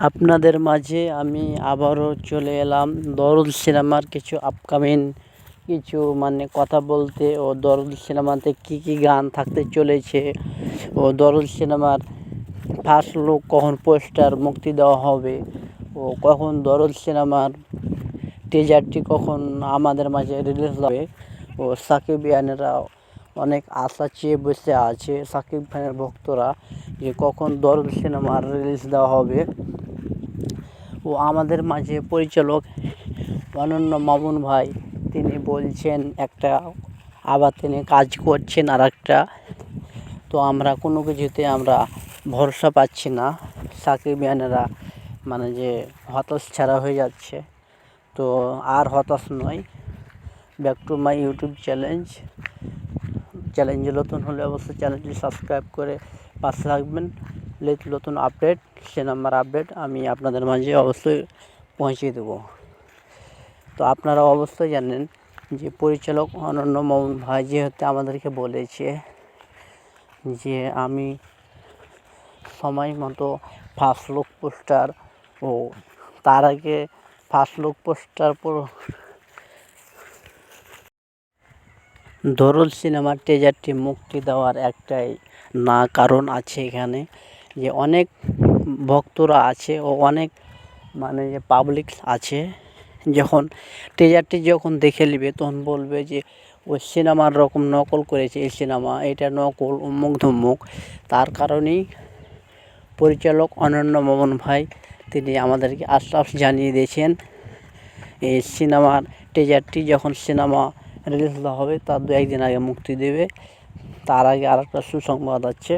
আপনাদের মাঝে আমি আবারও চলে এলাম। দরদ সিনেমার কিছু আপকামিং কিছু মানে কথা বলতে ও দরদ সিনেমাতে কী কী গান থাকতে চলেছে। ও দরদ সিনেমার ফার্স্ট লুক কখন পোস্টার মুক্তি দেওয়া হবে। ও কখন দরদ সিনেমার টিজারটি কখন আমাদের মাঝে রিলিজ হবে। ও সাকিব ইয়ানেরা অনেক আশা চেয়ে বসে আছে, সাকিব খানের ভক্তরা যে কখন দরদ সিনেমার রিলিজ দেওয়া হবে। ও আমাদের মাঝে পরিচালক অনন্য মামুন ভাই, তিনি বলছেন, একটা আবার তিনি কাজ করছেন আর একটা তো আমরা কোনো কিছুতে আমরা ভরসা পাচ্ছি না। সাকিবিয়ানেরা মানে যে হতাশ ছাড়া হয়ে যাচ্ছে। তো আর হতাশ নয় back to my YouTube challenge চ্যালেঞ্জে নতুন হলে অবশ্যই চ্যানেলটি সাবস্ক্রাইব করে পাশে লেট নতুন আপডেট, সে নাম্বার আপডেট আমি আপনাদের মাঝে অবশ্যই পৌঁছে দেবো। তো আপনারা অবশ্যই জানেন যে পরিচালক অনন্য মমন ভাই যেহেতু আমাদেরকে বলেছে যে আমি সময় মতো ফার্স্ট লুক পোস্টার ও তার আগে ফার্স্ট লুক পোস্টার পর দরদ সিনেমার টেজারটি মুক্তি দেওয়ার একটাই না কারণ আছে এখানে। যে অনেক ভক্তরা আছে ও অনেক মানে যে পাবলিক আছে, যখন টেজারটি যখন দেখে নেবে, তখন বলবে যে ওই সিনেমার রকম নকল করেছে এই সিনেমা এটা নকল উম্মুক ধুম্মুক তার কারণেই পরিচালক অনন্য মোহন ভাই তিনি আমাদেরকে আশ্বাস জানিয়ে দিয়েছেন, এই সিনেমার টিজারটি যখন সিনেমা রিলিজ হবে, তার দু একদিন আগে মুক্তি দেবে। তার আগে আর একটা সুসংবাদ আছে।